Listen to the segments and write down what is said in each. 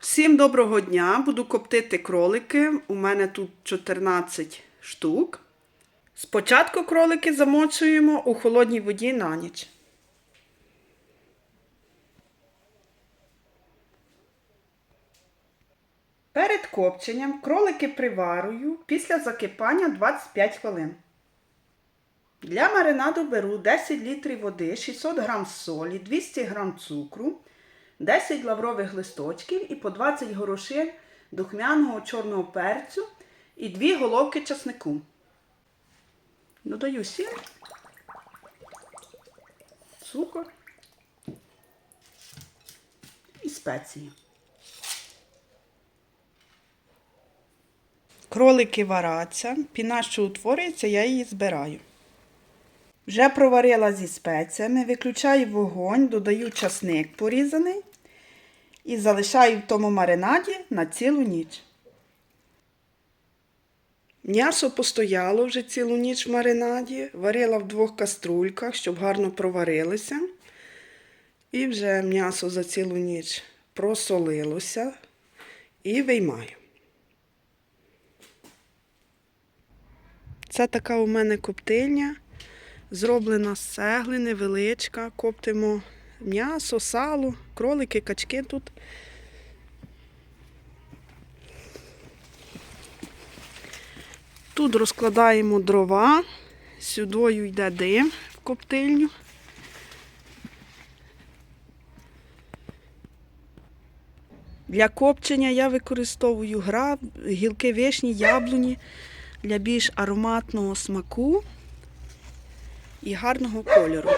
Всім доброго дня! Буду коптити кролики. У мене тут 14 штук. Спочатку кролики замочуємо у холодній воді на ніч. Перед копченням кролики приварую після закипання 25 хвилин. Для маринаду беру 10 літрів води, 600 г солі, 200 г цукру, 10 лаврових листочків і по 20 горошин духмяного чорного перцю і 2 головки часнику. Додаю сіль, цукор і спеції. Кролики вараться, піна, що утворюється, я її збираю. Вже проварила зі спеціями, виключаю вогонь, додаю часник порізаний і залишаю в тому маринаді на цілу ніч. М'ясо постояло вже цілу ніч в маринаді, варила в двох каструльках, щоб гарно проварилося. І вже м'ясо за цілу ніч просолилося і виймаю. Це така у мене коптильня, зроблена з цегли, невеличка. Коптимо м'ясо, сало, кролики, качки тут. Тут розкладаємо дрова, сюдою йде дим в коптильню. Для копчення я використовую граб, гілки вишні, яблуні для більш ароматного смаку і гарного кольору.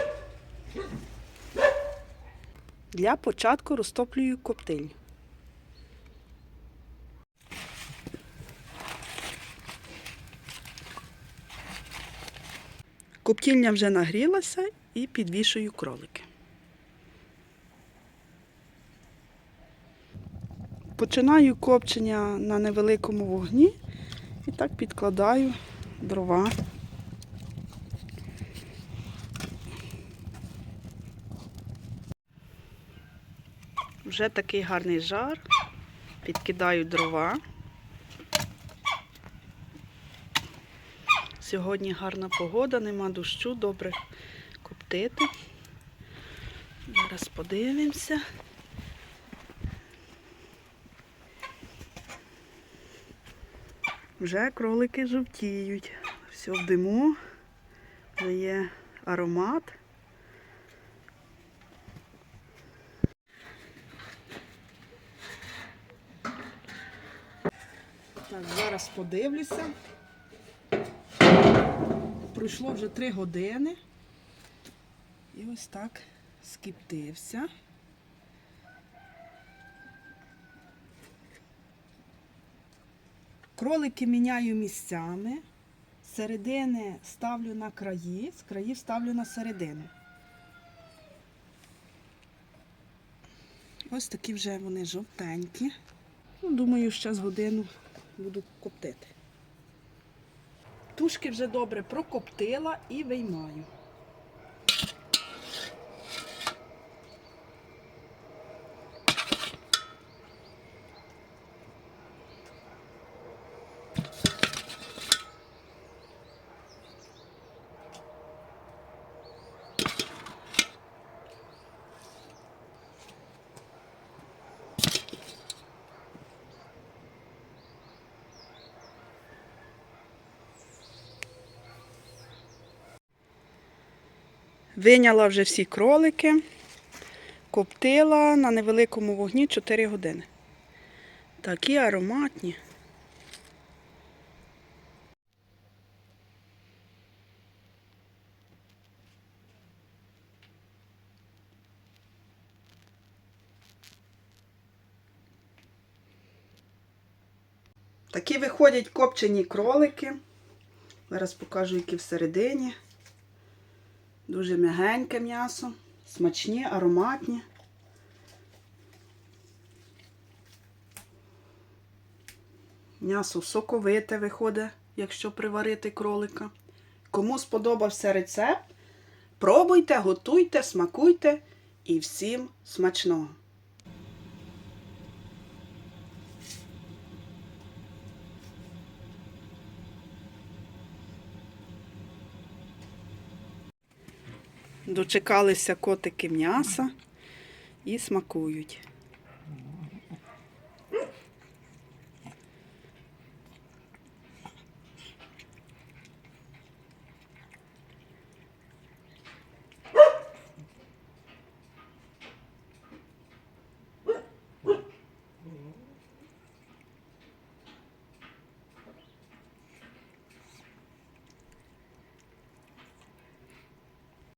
Для початку розтоплюю коптильню. Коптільня вже нагрілася і підвішую кролики. Починаю копчення на невеликому вогні і так підкладаю дрова. Вже такий гарний жар. Підкидаю дрова. Сьогодні гарна погода, нема дощу, добре коптити. Зараз подивимося. Вже кролики жовтіють. Все в диму, вже є аромат. Так, зараз подивлюся. Пройшло вже три години. І ось так скіптився. Кролики міняю місцями. Середини ставлю на краї, з країв ставлю на середину. Ось такі вже вони жовтенькі. Ну, думаю, ще з годину буду коптити. Тушки вже добре прокоптила і виймаю. Виняла вже всі кролики, коптила на невеликому вогні 4 години. Такі ароматні. Такі виходять копчені кролики. Зараз покажу, які всередині. Дуже м'ягеньке м'ясо, смачні, ароматні. М'ясо соковите виходить, якщо приварити кролика. Кому сподобався рецепт, пробуйте, готуйте, смакуйте і всім смачного! Дочекалися котики м'яса і смакують.